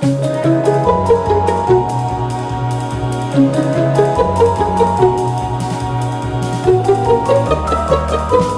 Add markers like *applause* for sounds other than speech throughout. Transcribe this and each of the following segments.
Thank you.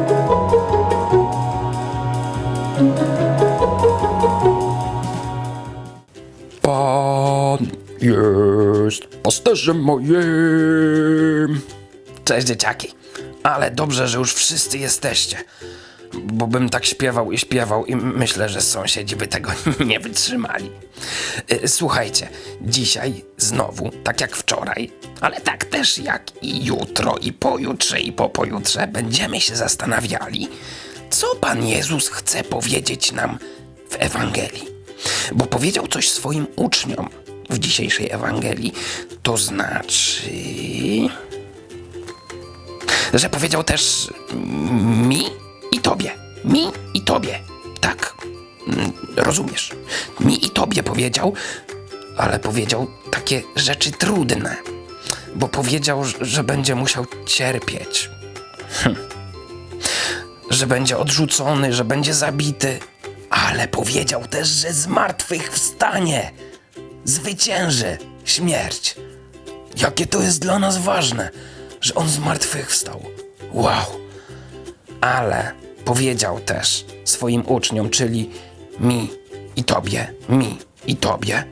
Jest pasterzem moim. Cześć dzieciaki. Ale dobrze, że już wszyscy jesteście. Bo bym tak śpiewał i śpiewał i myślę, że sąsiedzi by tego *laughs* nie wytrzymali. Y, Słuchajcie, dzisiaj znowu, tak jak wczoraj, ale tak też jak i jutro, i pojutrze, i po pojutrze, będziemy się zastanawiali, co Pan Jezus chce powiedzieć nam w Ewangelii. Bo powiedział coś swoim uczniom w dzisiejszej Ewangelii, to znaczy że powiedział też mi i tobie. Mi i tobie. Tak. Mm, Rozumiesz. Mi i tobie powiedział, ale powiedział takie rzeczy trudne. Bo powiedział, że- będzie musiał cierpieć. Hm. Że będzie odrzucony, że będzie zabity. Ale powiedział też, że z martwych wstanie. Zwycięży śmierć. Jakie to jest dla nas ważne, że on z martwych wstał. Wow. Ale powiedział też swoim uczniom, czyli mi i tobie, mi i tobie,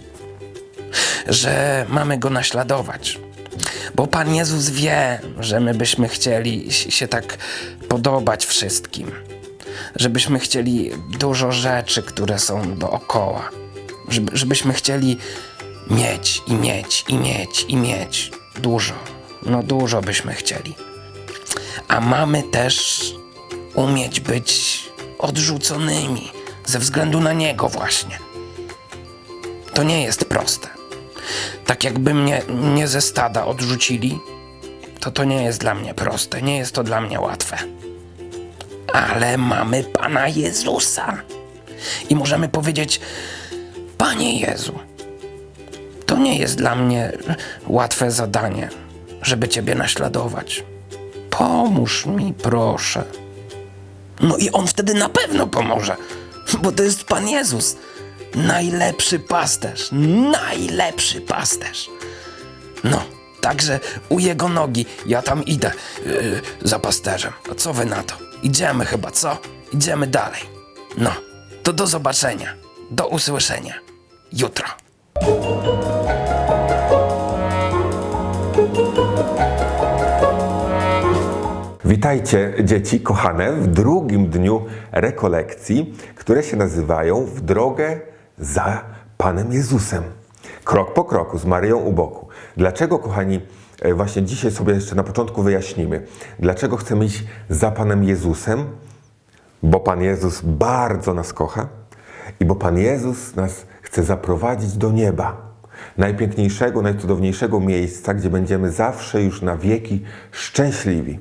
że mamy go naśladować. Bo Pan Jezus wie, że my byśmy chcieli się tak podobać wszystkim. Żebyśmy chcieli dużo rzeczy, które są dookoła. Żeby, żebyśmy chcieli mieć i mieć i mieć i mieć. Dużo. No dużo byśmy chcieli. A mamy też umieć być odrzuconymi ze względu na Niego właśnie. To nie jest proste. Tak jakby mnie nie ze stada odrzucili, to to nie jest dla mnie proste, nie jest to dla mnie łatwe. Ale mamy Pana Jezusa. I możemy powiedzieć, Panie Jezu, to nie jest dla mnie łatwe zadanie, żeby Ciebie naśladować. Pomóż mi, proszę. No i on wtedy na pewno pomoże, bo to jest Pan Jezus. Najlepszy pasterz, najlepszy pasterz. No, także u jego nogi ja tam idę yy, za pasterzem. A co wy na to? Idziemy chyba, co? Idziemy dalej. No, to do zobaczenia, do usłyszenia. Jutro. Witajcie dzieci kochane w drugim dniu rekolekcji, które się nazywają W drogę za Panem Jezusem. Krok po kroku z Maryją u boku. Dlaczego, kochani, e, właśnie dzisiaj sobie jeszcze na początku wyjaśnimy, dlaczego chcemy iść za Panem Jezusem? Bo Pan Jezus bardzo nas kocha i bo Pan Jezus nas chce zaprowadzić do nieba. Najpiękniejszego, najcudowniejszego miejsca, gdzie będziemy zawsze już na wieki szczęśliwi.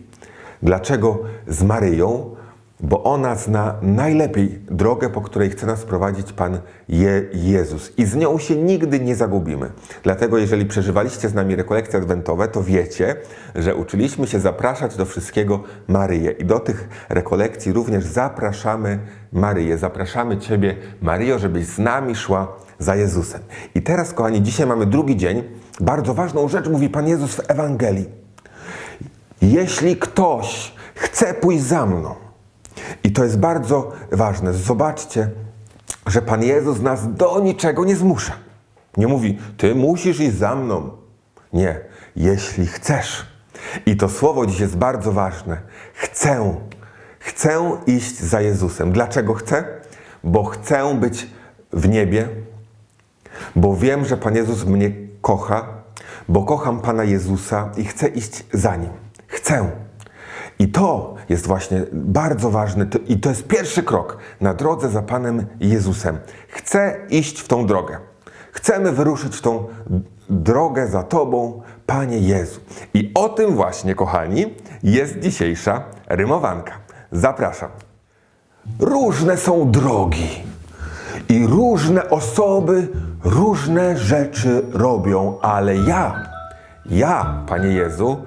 Dlaczego z Maryją? Bo ona zna najlepiej drogę, po której chce nas prowadzić Pan Je Jezus. I z nią się nigdy nie zagubimy. Dlatego, jeżeli przeżywaliście z nami rekolekcje adwentowe, to wiecie, że uczyliśmy się zapraszać do wszystkiego Maryję. I do tych rekolekcji również zapraszamy Maryję. Zapraszamy Ciebie, Maryjo, żebyś z nami szła za Jezusem. I teraz, kochani, dzisiaj mamy drugi dzień. Bardzo ważną rzecz mówi Pan Jezus w Ewangelii. Jeśli ktoś chce pójść za mną, i to jest bardzo ważne, zobaczcie, że Pan Jezus nas do niczego nie zmusza. Nie mówi, ty musisz iść za mną. Nie, jeśli chcesz. I to słowo dziś jest bardzo ważne. Chcę. Chcę iść za Jezusem. Dlaczego chcę? Bo chcę być w niebie, bo wiem, że Pan Jezus mnie kocha, bo kocham Pana Jezusa i chcę iść za Nim. Chcę. I to jest właśnie bardzo ważne i to jest pierwszy krok na drodze za Panem Jezusem. Chcę iść w tą drogę. Chcemy wyruszyć w tą drogę za Tobą, Panie Jezu. I o tym właśnie, kochani, jest dzisiejsza rymowanka. Zapraszam. Różne są drogi i różne osoby różne rzeczy robią, ale ja, ja, Panie Jezu,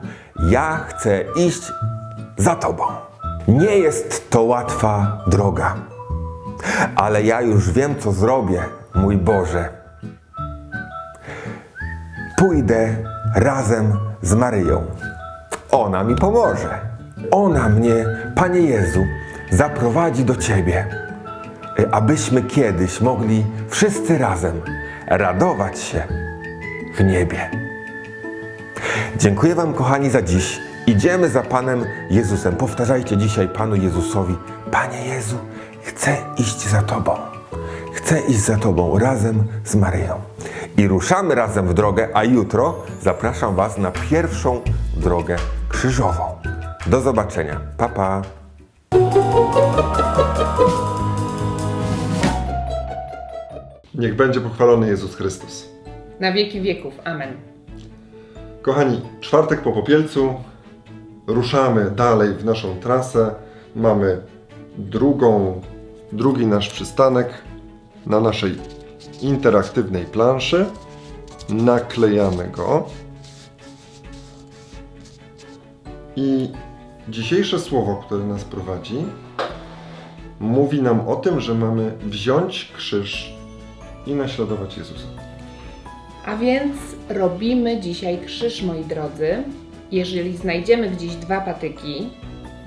ja chcę iść za Tobą. Nie jest to łatwa droga, ale ja już wiem, co zrobię, mój Boże. Pójdę razem z Maryją. Ona mi pomoże. Ona mnie, Panie Jezu, zaprowadzi do Ciebie, abyśmy kiedyś mogli wszyscy razem radować się w niebie. Dziękuję Wam, kochani, za dziś. Idziemy za Panem Jezusem. Powtarzajcie dzisiaj Panu Jezusowi: Panie Jezu, chcę iść za Tobą. Chcę iść za Tobą razem z Maryją. I ruszamy razem w drogę, a jutro zapraszam Was na pierwszą drogę krzyżową. Do zobaczenia. Pa, pa. Niech będzie pochwalony Jezus Chrystus. Na wieki wieków. Amen. Kochani, czwartek po popielcu, ruszamy dalej w naszą trasę. Mamy drugą, drugi nasz przystanek na naszej interaktywnej planszy. Naklejamy go. I dzisiejsze słowo, które nas prowadzi, mówi nam o tym, że mamy wziąć krzyż i naśladować Jezusa. A więc robimy dzisiaj krzyż, moi drodzy. Jeżeli znajdziemy gdzieś dwa patyki,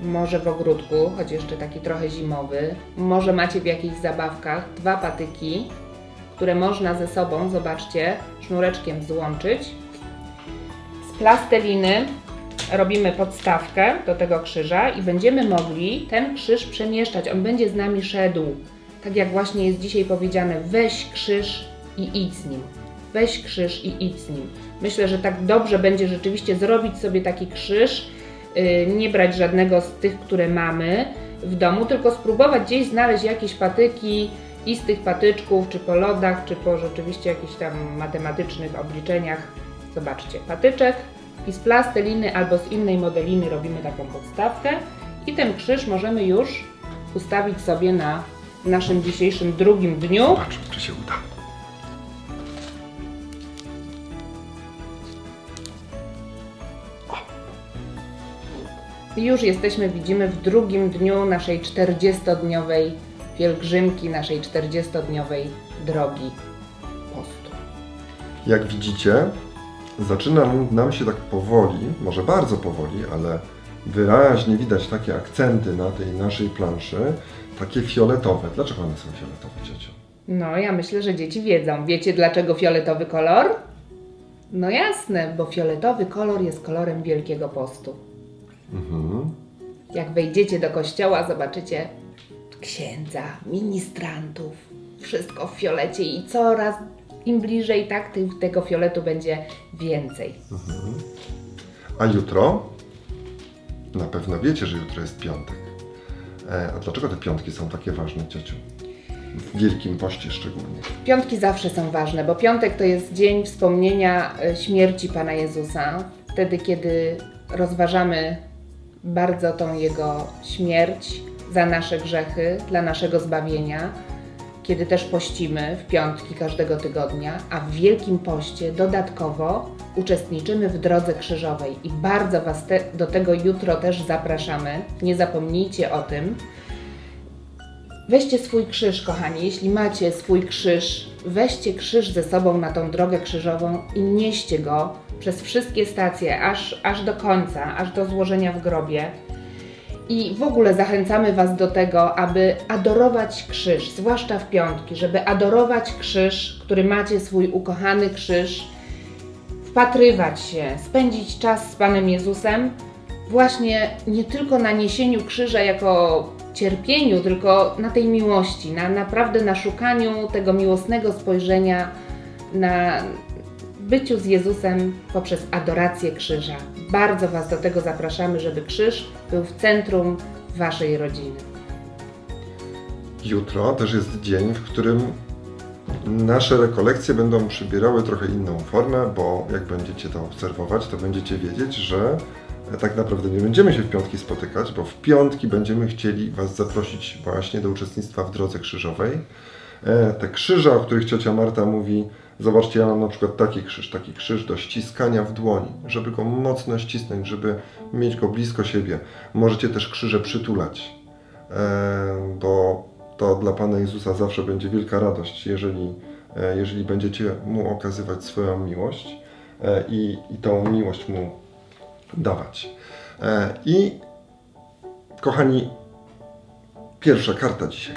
może w ogródku, choć jeszcze taki trochę zimowy, może macie w jakichś zabawkach dwa patyki, które można ze sobą, zobaczcie, sznureczkiem złączyć. Z plasteliny robimy podstawkę do tego krzyża i będziemy mogli ten krzyż przemieszczać. On będzie z nami szedł. Tak jak właśnie jest dzisiaj powiedziane, weź krzyż i idź z nim. Weź krzyż i idź z nim. Myślę, że tak dobrze będzie rzeczywiście zrobić sobie taki krzyż, yy, nie brać żadnego z tych, które mamy w domu, tylko spróbować gdzieś znaleźć jakieś patyki i z tych patyczków, czy po lodach, czy po rzeczywiście jakichś tam matematycznych obliczeniach. Zobaczcie, patyczek i z plasteliny albo z innej modeliny robimy taką podstawkę i ten krzyż możemy już ustawić sobie na naszym dzisiejszym drugim dniu. Zobaczmy, czy się uda. I już jesteśmy, widzimy, w drugim dniu naszej 40-dniowej pielgrzymki, naszej 40-dniowej drogi postu. Jak widzicie, zaczyna nam się tak powoli, może bardzo powoli, ale wyraźnie widać takie akcenty na tej naszej planszy, takie fioletowe. Dlaczego one są fioletowe, ciocio? No, ja myślę, że dzieci wiedzą. Wiecie dlaczego fioletowy kolor? No jasne, bo fioletowy kolor jest kolorem Wielkiego Postu. Jak wejdziecie do kościoła, zobaczycie księdza, ministrantów, wszystko w fiolecie i coraz im bliżej, tak tych, tego fioletu będzie więcej. A jutro? Na pewno wiecie, że jutro jest piątek. E, a dlaczego te piątki są takie ważne, ciociu? W Wielkim Poście szczególnie. Piątki zawsze są ważne, bo piątek to jest dzień wspomnienia e, śmierci Pana Jezusa. Wtedy, kiedy rozważamy bardzo tą Jego śmierć za nasze grzechy, dla naszego zbawienia, kiedy też pościmy w piątki każdego tygodnia, a w Wielkim Poście dodatkowo uczestniczymy w drodze krzyżowej i bardzo Was te, do tego jutro też zapraszamy. Nie zapomnijcie o tym. Weźcie swój krzyż, kochani. Jeśli macie swój krzyż, weźcie krzyż ze sobą na tą drogę krzyżową i nieście go przez wszystkie stacje, aż, aż do końca, aż do złożenia w grobie. I w ogóle zachęcamy Was do tego, aby adorować krzyż, zwłaszcza w piątki, żeby adorować krzyż, który macie, swój ukochany krzyż, wpatrywać się, spędzić czas z Panem Jezusem, właśnie nie tylko na niesieniu krzyża jako cierpieniu, tylko na tej miłości, na naprawdę na szukaniu tego miłosnego spojrzenia na byciu z Jezusem poprzez adorację krzyża. Bardzo Was do tego zapraszamy, żeby krzyż był w centrum Waszej rodziny. Jutro też jest dzień, w którym nasze rekolekcje będą przybierały trochę inną formę, bo jak będziecie to obserwować, to będziecie wiedzieć, że tak naprawdę nie będziemy się w piątki spotykać, bo w piątki będziemy chcieli Was zaprosić właśnie do uczestnictwa w Drodze Krzyżowej. E, Te krzyże, o których ciocia Marta mówi, zobaczcie, ja mam na przykład taki krzyż, taki krzyż do ściskania w dłoni, żeby go mocno ścisnąć, żeby mieć go blisko siebie. Możecie też krzyże przytulać, e, dla Pana Jezusa zawsze będzie wielka radość, jeżeli, e, jeżeli będziecie Mu okazywać swoją miłość e, i, i tą miłość Mu dawać. E, I kochani, pierwsza karta dzisiaj.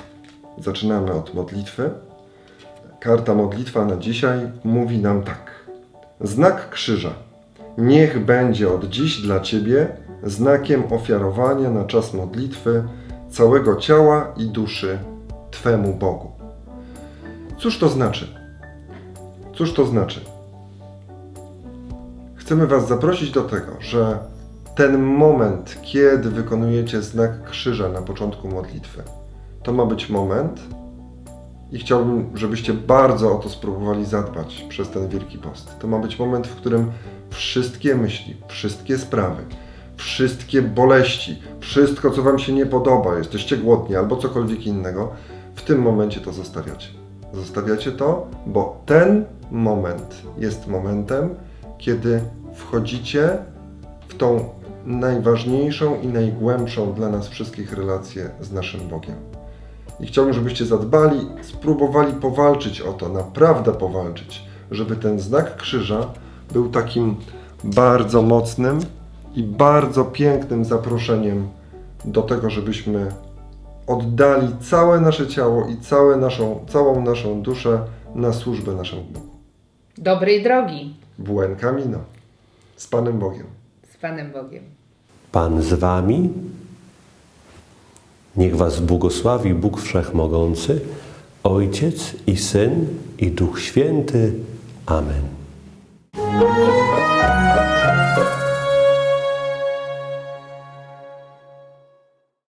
Zaczynamy od modlitwy. Karta modlitwa na dzisiaj mówi nam tak. Znak krzyża. Niech będzie od dziś dla Ciebie znakiem ofiarowania na czas modlitwy całego ciała i duszy Twemu Bogu. Cóż to znaczy? Cóż to znaczy? Chcemy Was zaprosić do tego, że ten moment, kiedy wykonujecie znak krzyża na początku modlitwy, to ma być moment i chciałbym, żebyście bardzo o to spróbowali zadbać przez ten Wielki Post. To ma być moment, w którym wszystkie myśli, wszystkie sprawy, wszystkie boleści, wszystko, co Wam się nie podoba, jesteście głodni albo cokolwiek innego, tym momencie to zostawiacie. Zostawiacie to, bo ten moment jest momentem, kiedy wchodzicie w tą najważniejszą i najgłębszą dla nas wszystkich relację z naszym Bogiem. I chciałbym, żebyście zadbali, spróbowali powalczyć o to, naprawdę powalczyć, żeby ten znak krzyża był takim bardzo mocnym i bardzo pięknym zaproszeniem do tego, żebyśmy oddali całe nasze ciało i całe naszą, całą naszą duszę na służbę naszemu Bogu. Dobrej drogi Buen Camino. Z Panem Bogiem. z Panem Bogiem. Pan z wami. Niech was błogosławi Bóg Wszechmogący, Ojciec i Syn i Duch Święty. Amen.